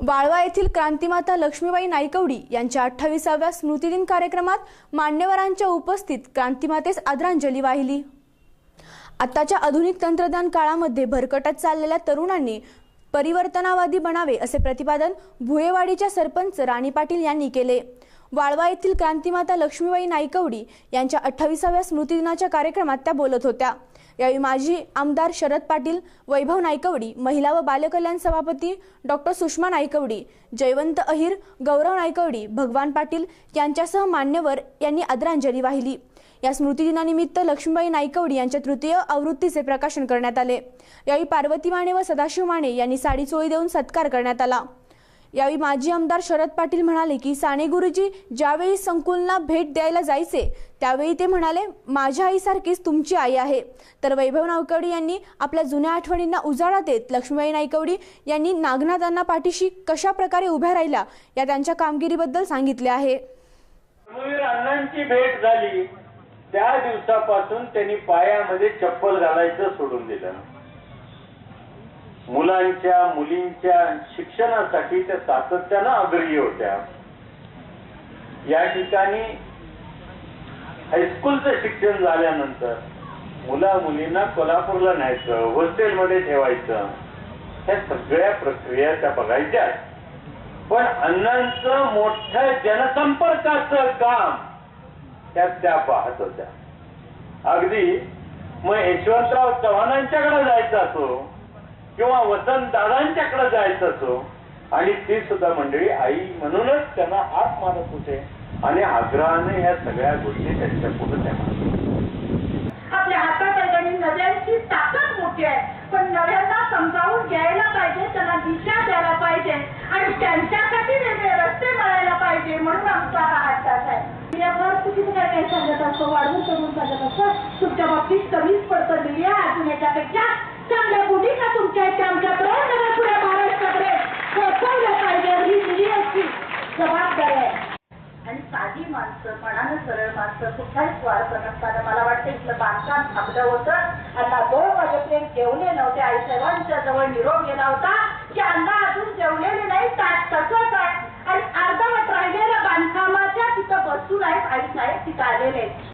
वाळवा येथील क्रांतिमाता लक्ष्मीबाई नाईकवडी यांच्या अठ्ठावीसाव्या स्मृतिदिन कार्यक्रमात मान्यवरांच्या उपस्थित क्रांतिमातेस आदरांजली वाहिली. आत्ताच्या आधुनिक तंत्रज्ञान काळामध्ये भरकटत चाललेल्या तरुणांनी परिवर्तनावादी बनावे असे प्रतिपादन भुयेवाडीच्या सरपंच राणी पाटील यांनी केले. वाळवा येथील क्रांतिमाता लक्ष्मीबाई नाईकवडी यांच्या अठ्ठावीसाव्या स्मृतिदिनाच्या कार्यक्रमात त्या बोलत होत्या. यावेळी माजी आमदार शरद पाटील वैभव नायकवडी महिला व बालकल्याण सभापती डॉक्टर सुषमा नायकवडी जयवंत अहिर गौरव नायकवडी भगवान पाटील यांच्यासह मान्यवर यांनी आदरांजली वाहिली. या स्मृतिदिनानिमित्त लक्ष्मीबाई नायकवडी यांच्या तृतीय आवृत्तीचे प्रकाशन करण्यात आले. यावेळी पार्वती माने व सदाशिव माने यांनी साडी चोळी देऊन सत्कार करण्यात आला. यावेळी माजी आमदार शरद पाटील म्हणाले की साने गुरुजी ज्यावेळी संकुलना भेट द्यायला जायचे त्यावेळी ते म्हणाले माझ्या आईसारखीच तुमची आई आहे. तर वैभव नावकवडी यांनी आपल्या जुन्या आठवणींना उजाळा देत लक्ष्मीबाई नायकवडी यांनी नागनाथांना पाठीशी कशा प्रकारे उभ्या राहिल्या या त्यांच्या कामगिरीबद्दल सांगितले आहे. अण्णांची भेट झाली. त्या दिवसापासून त्यांनी पायामध्ये चप्पल घालायचं सोडून दिलं. मुलांच्या मुलींच्या शिक्षणासाठी त्या सातत्यानं आग्रही होत्या. या ठिकाणी हायस्कूलचं शिक्षण झाल्यानंतर मुला मुलींना कोल्हापूरला न्यायचं हॉस्टेलमध्ये ठेवायचं ह्या सगळ्या प्रक्रिया त्या बघायच्या पण अण्णांचं मोठं जनसंपर्काचं काम त्यात त्या पाहत होत्या. अगदी मग यशवंतराव चव्हाणांच्याकडे जायचं असो किंवा वतन दादांच्याकडे जायचं असो आणि ती सुद्धा मंडळी आई म्हणूनच त्यांना हात मारत होते. आणि आग्रहाने या सगळ्या गोष्टी त्यांच्या पुढे त्या आपल्या हातात आणि नद्यांची ताकद मोठी आहे. पण नद्यांना समजावून घ्यायला पाहिजे त्यांना दिशा द्यायला पाहिजे आणि त्यांच्यासाठी वेगळे रस्ते मिळायला पाहिजे म्हणून आमचा हा हातात आहे. मी यावर चुकीचं काय काही सांगत असतो वाढवून करून सांगत असतो. तुमच्या बाबतीत कमीच पडतं लिहिया अजून याच्यापेक्षा चांगल्या का तुमच्या आहेत त्या आमच्याकडे नव्या पुढे महाराष्ट्राकडे पोहोचवल्या पाहिजे ही दिली जबाबदारी आहे. आणि साधी माणसं मनानं सरळ माणसं कुठलाही स्वार्थ नसताना मला वाटतं इथलं बांधकाम थांबलं होतं. आता दोन वाजेपर्यंत जेवले नव्हते. आई साहेबांच्या जवळ निरोप गेला होता की अण्णा अजून जेवलेले नाही तसंच आहे. आणि अर्धवट राहिलेल्या बांधकामाच्या तिथं बसून आहेत आई साहेब तिथं आलेले